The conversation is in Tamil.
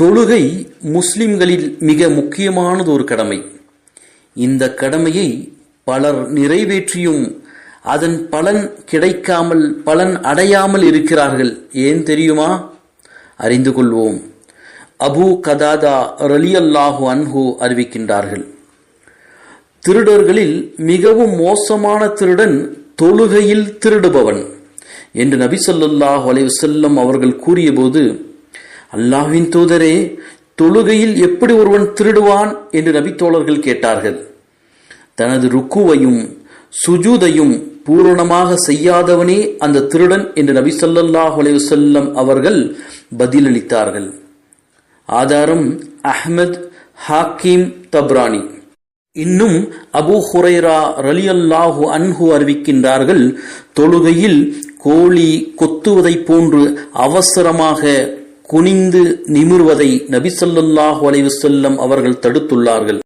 தொழுகை முஸ்லிம்களில் மிக முக்கியமானது ஒரு கடமை. இந்த கடமையை பலர் நிறைவேற்றியும் அதன் பலன் கிடைக்காமல் பலன் அடையாமல் இருக்கிறார்கள். ஏன் தெரியுமா? அறிந்து கொள்வோம். அபு கதாதா ரலி அல்லாஹு அன்ஹு அறிவிக்கின்றார்கள். திருடர்களில் மிகவும் மோசமான திருடன் தொழுகையில் திருடுபவன். என்று நபி ஸல்லல்லாஹு அலைவசல்லம் அவர்கள் கூறியபோது அல்லாஹின் தூதரே தொழுகையில் எப்படி ஒருவன் திருடுவான் என்று நபித்தோழர்கள் கேட்டார்கள். தனது ருக்குவையும் சுஜூதையும் பூரணமாக செய்யாதவனே அந்த திருடன் என்று நபி ஸல்லல்லாஹு அலைஹி அவர்கள் பதிலளித்தார்கள். ஆதாரம் அஹ்மத் ஹாக்கிம் தப்ரானி. இன்னும் அபூ ஹுரைரா ரலியல்லாஹு அன்ஹு அறிவிக்கின்றார்கள் தொழுகையில் கோழி கொத்துவதைப் போன்று அவசரமாக குனிந்து நிமிர்வதை நபி அலைவசல்லம் அவர்கள் தடுத்துள்ளார்கள்.